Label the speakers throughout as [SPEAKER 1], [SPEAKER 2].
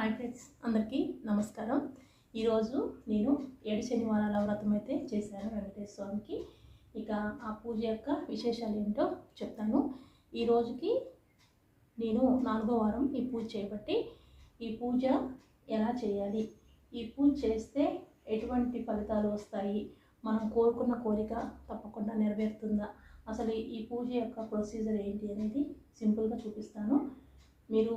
[SPEAKER 1] Hi friends అందరికీ నమస్కారం. ఈరోజు నేను ఏడు శనివారాల వ్రతం అయితే చేశాను వెంకటేశ్వర స్వామికి. ఇక ఆ పూజ యొక్క విశేషాలు ఏంటో చెప్తాను. ఈ రోజుకి నేను నాలుగో వారం ఈ పూజ చేయబట్టి ఈ పూజ ఎలా చేయాలి? ఈ పూజ చేస్తే ఎటువంటి ఫలితాలు వస్తాయి? మనం కోరుకున్న కోరిక తప్పకుండా నెరవేరుతుందా? అసలు ఈ పూజ యొక్క ప్రొసీజర్ ఏంటి అనేది సింపుల్గా చూపిస్తాను. మీరు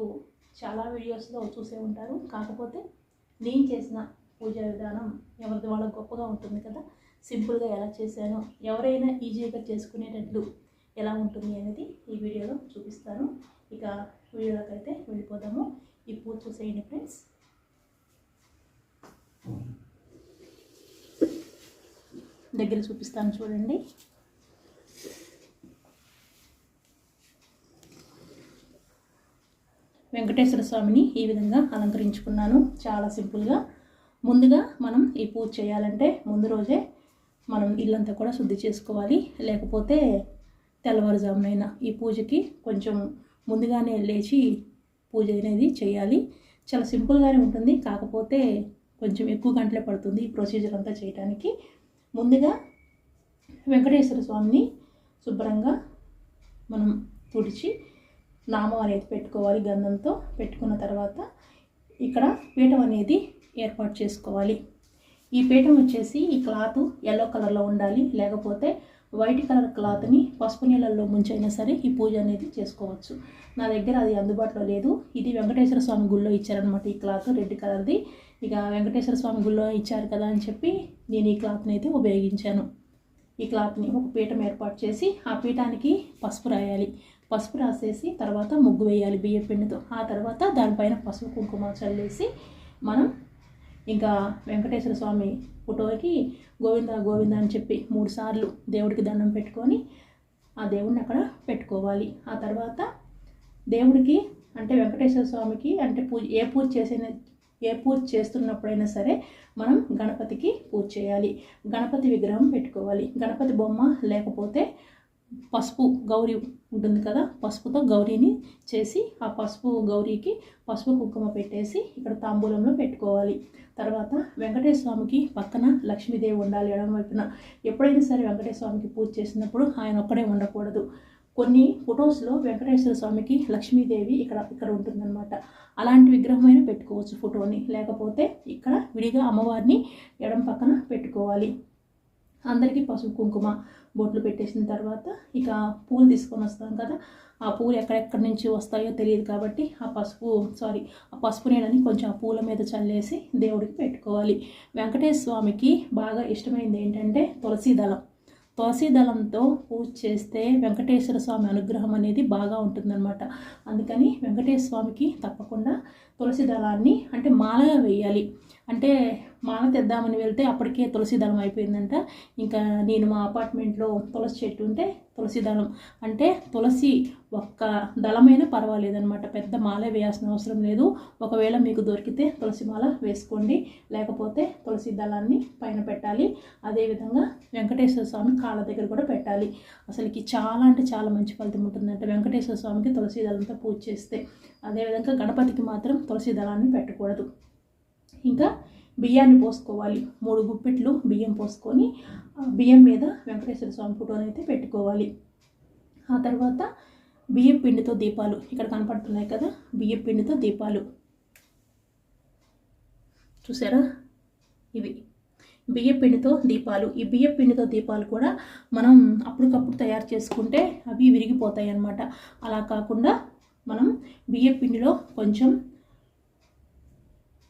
[SPEAKER 1] చాలా వీడియోస్లో చూసే ఉంటారు. కాకపోతే నేను చేసిన పూజా విధానం ఎవరిది వాళ్ళకి గొప్పగా ఉంటుంది కదా. సింపుల్గా ఎలా చేశానో ఎవరైనా ఈజీగా చేసుకునేటట్లు ఎలా ఉంటుంది అనేది ఈ వీడియోలో చూపిస్తాను. ఇక వీడియోలోకి అయితే వెళ్ళిపోదాము. ఈ పూజ చూసేయండి ఫ్రెండ్స్. దగ్గర చూపిస్తాను చూడండి. వెంకటేశ్వర స్వామిని ఈ విధంగా అలంకరించుకున్నాను. చాలా సింపుల్గా. ముందుగా మనం ఈ పూజ చేయాలంటే ముందు రోజే మనం ఇల్లంతా కూడా శుద్ధి చేసుకోవాలి. లేకపోతే తెల్లవారుజామునైనా ఈ పూజకి కొంచెం ముందుగానే లేచి పూజ అనేది చేయాలి. చాలా సింపుల్గానే ఉంటుంది. కాకపోతే కొంచెం ఎక్కువ గంటలే పడుతుంది ఈ ప్రొసీజర్ అంతా చేయడానికి ముందుగా వెంకటేశ్వర స్వామిని శుభ్రంగా మనం తుడిచి నామం అనేది పెట్టుకోవాలి గంధంతో పెట్టుకున్న తర్వాత ఇక్కడ పీఠం అనేది ఏర్పాటు చేసుకోవాలి. ఈ పీఠం వచ్చేసి ఈ క్లాత్ ఎల్లో కలర్లో ఉండాలి లేకపోతే వైట్ కలర్ క్లాత్ని పసుపు నీళ్ళల్లో ముంచైనా సరే ఈ పూజ అనేది చేసుకోవచ్చు. నా దగ్గర అది అందుబాటులో లేదు. ఇది వెంకటేశ్వర స్వామి గుళ్ళో ఇచ్చారనమాట ఈ క్లాత్ రెడ్ కలర్ది ఇక వెంకటేశ్వర స్వామి గుళ్ళో ఇచ్చారు కదా అని చెప్పి నేను ఈ క్లాత్ని అయితే ఉపయోగించాను. ఈ క్లాత్ని ఒక పీఠం ఏర్పాటు చేసి ఆ పీఠానికి పసుపు రాయాలి. పసుపు రాసేసి తర్వాత ముగ్గు వేయాలి బియ్యం పిండితో. ఆ తర్వాత దానిపైన పసుపు కుంకుమ చల్లేసి మనం ఇంకా వెంకటేశ్వర స్వామి ఫోటోకి గోవింద గోవింద అని చెప్పి మూడు సార్లు దేవుడికి దండం పెట్టుకొని ఆ దేవుడిని అక్కడ పెట్టుకోవాలి. ఆ తర్వాత దేవుడికి అంటే వెంకటేశ్వర స్వామికి అంటే పూజ ఏ పూజ చేసిన ఏ పూజ చేస్తున్నప్పుడైనా సరే మనం గణపతికి పూజ చేయాలి. గణపతి విగ్రహం పెట్టుకోవాలి. గణపతి బొమ్మ లేకపోతే పసుపు గౌరీ ఉంటుంది కదా పసుపుతో గౌరీని చేసి ఆ పసుపు గౌరీకి పసుపు కుంకుమ పెట్టేసి ఇక్కడ తాంబూలంలో పెట్టుకోవాలి. తర్వాత వెంకటేశ్వర స్వామికి పక్కన లక్ష్మీదేవి ఉండాలి ఎడమ వైపున. ఎప్పుడైనా సరే వెంకటేశ్వర స్వామికి పూజ చేసినప్పుడు ఆయన ఒక్కడే ఉండకూడదు. కొన్ని ఫొటోస్లో వెంకటేశ్వర స్వామికి లక్ష్మీదేవి ఇక్కడ ఇక్కడ ఉంటుందన్నమాట. అలాంటి విగ్రహమైన పెట్టుకోవచ్చు ఫోటోని. లేకపోతే ఇక్కడ విడిగా అమ్మవారిని ఎడం పక్కన పెట్టుకోవాలి. అందరికీ పసుపు కుంకుమ బొట్లు పెట్టేసిన తర్వాత ఇక పూలు తీసుకొని వస్తాం కదా. ఆ పూలు ఎక్కడెక్కడి నుంచి వస్తాయో తెలియదు కాబట్టి ఆ పసుపు సారీ ఆ పసుపు నీళ్ళని కొంచెం ఆ పూల మీద చల్లేసి దేవుడికి పెట్టుకోవాలి. వెంకటేశ్వర స్వామికి బాగా ఇష్టమైంది ఏంటంటే తులసి దళం. తులసి దళంతో పూజ చేస్తే వెంకటేశ్వర స్వామి అనుగ్రహం అనేది బాగా ఉంటుందన్నమాట. అందుకని వెంకటేశ్వర స్వామికి తప్పకుండా తులసి దళాన్ని అంటే మాలగా వేయాలి. అంటే మాల తెద్దామని వెళ్తే అప్పటికే తులసి దళం అయిపోయిందంట. ఇంకా నేను మా అపార్ట్మెంట్లో తులసి చెట్టు ఉంటే తులసి దళం అంటే తులసి ఒక్క దళమైనా పర్వాలేదనమాట పెద్ద మాలే వేయాల్సిన అవసరం లేదు. ఒకవేళ మీకు దొరికితే తులసి మాల వేసుకోండి. లేకపోతే తులసి దళాన్ని పైన పెట్టాలి. అదేవిధంగా వెంకటేశ్వర స్వామి కాళ్ళ దగ్గర కూడా పెట్టాలి. అసలుకి చాలా అంటే చాలా మంచి ఫలితం ఉంటుందంటే వెంకటేశ్వర స్వామికి తులసి దళంతో పూజ చేస్తే. అదేవిధంగా గణపతికి మాత్రం తులసి దళాన్ని పెట్టకూడదు. ఇంకా బియ్యాన్ని పోసుకోవాలి. మూడు గుప్పెట్లు బియ్యం పోసుకొని బియ్యం మీద వెంకటేశ్వర స్వామి ఫోటోని అయితే పెట్టుకోవాలి. ఆ తర్వాత బియ్యం పిండితో దీపాలు. ఇక్కడ కనపడుతున్నాయి కదా? బియ్యం పిండితో దీపాలు. చూసారా? ఇవి. బియ్యం పిండితో దీపాలు. ఈ బియ్యం పిండితో దీపాలు కూడా మనం అప్పటికప్పుడు తయారు చేసుకుంటే అవి విరిగిపోతాయి అన్నమాట. అలా కాకుండా మనం బియ్యం పిండిలో కొంచెం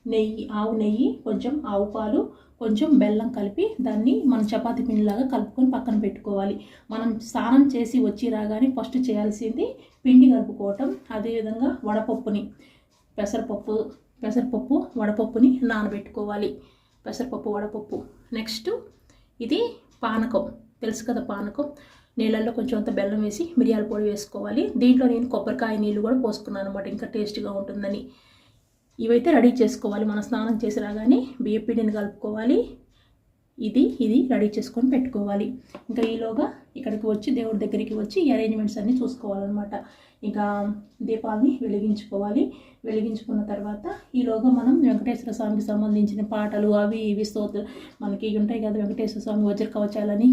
[SPEAKER 1] నెయ్యి ఆవు నెయ్యి కొంచెం ఆవు పాలు కొంచెం బెల్లం కలిపి దాన్ని మనం చపాతి పిండిలాగా కలుపుకొని పక్కన పెట్టుకోవాలి. మనం స్నానం చేసి వచ్చి రాగానే ఫస్ట్ చేయాల్సింది పిండి కలుపుకోవటం అదేవిధంగా వడపప్పుని పెసరపప్పు పెసరపప్పు వడపప్పుని నానబెట్టుకోవాలి. పెసరపప్పు వడపప్పు. నెక్స్ట్ ఇది పానకం. తెలుసు కదా పానకం? నీళ్ళల్లో కొంచెం అంత బెల్లం వేసి మిరియాల పొడి వేసుకోవాలి. దీంట్లో నేను కొబ్బరికాయ నీళ్ళు కూడా పోసుకున్నాను అనమాట ఇంకా టేస్ట్గా ఉంటుందని. ఇవైతే రెడీ చేసుకోవాలి. మనం స్నానం చేసి రాగానే బియ్యపిండిని కలుపుకోవాలి. ఇది ఇది రెడీ చేసుకొని పెట్టుకోవాలి. ఇంకా ఈలోగా ఇక్కడికి వచ్చి దేవుడి దగ్గరికి వచ్చి ఈ అరేంజ్మెంట్స్ అన్నీ చూసుకోవాలన్నమాట. ఇంకా దీపాలని వెలిగించుకోవాలి. వెలిగించుకున్న తర్వాత ఈలోగా మనం వెంకటేశ్వర స్వామికి సంబంధించిన పాటలు అవి ఇవి స్తోత్ర మనకి ఉంటాయి కదా వెంకటేశ్వర స్వామి వజ్ర కవచాలని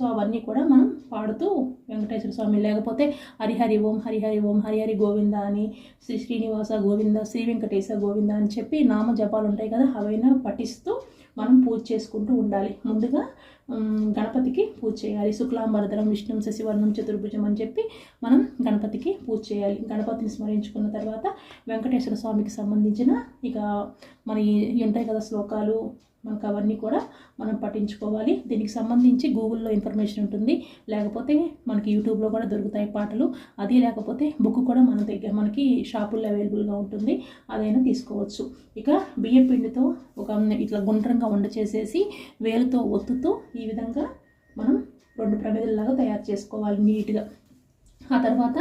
[SPEAKER 1] సో అవన్నీ కూడా మనం పాడుతూ వెంకటేశ్వర స్వామి లేకపోతే హరిహరి ఓం హరిహరి ఓం హరిహరి గోవింద అని శ్రీ శ్రీనివాస గోవింద శ్రీ వెంకటేశ గోవింద అని చెప్పి నామ జపాలు ఉంటాయి కదా అవైనా పఠిస్తూ మనం పూజ చేసుకుంటూ ఉండాలి. ముందుగా గణపతికి పూజ చేయాలి. శుక్లాంబరధరం విష్ణుం శశివర్ణం చతుర్భుజం అని చెప్పి మనం గణపతికి పూజ చేయాలి. గణపతిని స్మరించుకున్న తర్వాత వెంకటేశ్వర స్వామికి సంబంధించిన ఇక మన ఉంటాయి కదా శ్లోకాలు మనకు అవన్నీ కూడా మనం పఠించుకోవాలి దీనికి సంబంధించి గూగుల్లో ఇన్ఫర్మేషన్ ఉంటుంది. లేకపోతే మనకి యూట్యూబ్లో కూడా దొరుకుతాయి పాటలు. అది లేకపోతే బుక్ కూడా మన దగ్గర మనకి షాపుల్లో అవైలబుల్గా ఉంటుంది. అదైనా తీసుకోవచ్చు. ఇక బియ్యం పిండితో ఒక ఇట్లా గుండ్రంగా వండ చేసేసి వేలుతో ఒత్తుతూ ఈ విధంగా మనం రెండు ప్రమిదల్లాగా తయారు చేసుకోవాలి నీట్గా. ఆ తర్వాత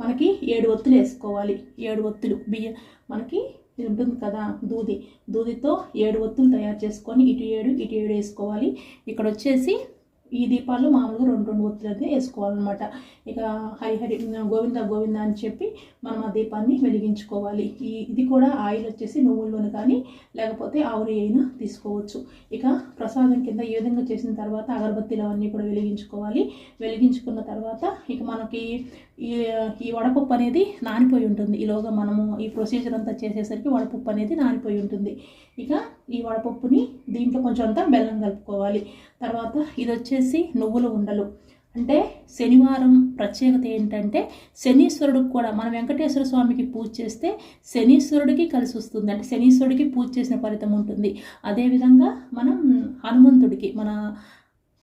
[SPEAKER 1] మనకి ఏడు ఒత్తులు వేసుకోవాలి. ఏడు ఒత్తులు బియ్యం మనకి ఇది ఉంటుంది కదా దూది. దూదితో ఏడు ఒత్తులు తయారు చేసుకొని ఇటు ఏడు ఇటు ఏడు వేసుకోవాలి. ఇక్కడ వచ్చేసి ఈ దీపాలు మామూలుగా రెండు రెండు ఒత్తులు అయితే వేసుకోవాలన్నమాట. ఇక హరిహరి గోవింద గోవింద అని చెప్పి మనం ఆ దీపాన్ని వెలిగించుకోవాలి. ఈ ఇది కూడా ఆయిల్ వచ్చేసి నువ్వుల్లోని కానీ లేకపోతే ఆవురి అయినా తీసుకోవచ్చు. ఇక ప్రసాదం కింద ఈ విధంగా చేసిన తర్వాత అగరబత్తీలు అవన్నీ కూడా వెలిగించుకోవాలి. వెలిగించుకున్న తర్వాత ఇక మనకి ఈ ఈ వడపప్పు అనేది నానిపోయి ఉంటుంది. ఈలోగా మనము ఈ ప్రొసీజర్ అంతా చేసేసరికి వడపప్పు అనేది నానిపోయి ఉంటుంది. ఇక ఈ వడపప్పుని దీంట్లో కొంచెం అంతా బెల్లం కలుపుకోవాలి. తర్వాత ఇది వచ్చేసి నువ్వుల ఉండలు. అంటే శనివారం ప్రత్యేకత ఏంటంటే శనీశ్వరుడికి కూడా మన వెంకటేశ్వర స్వామికి పూజ చేస్తే శనీశ్వరుడికి కలిసి వస్తుంది. అంటే శనీశ్వరుడికి పూజ చేసిన ఫలితం ఉంటుంది. అదేవిధంగా మనం హనుమంతుడికి మన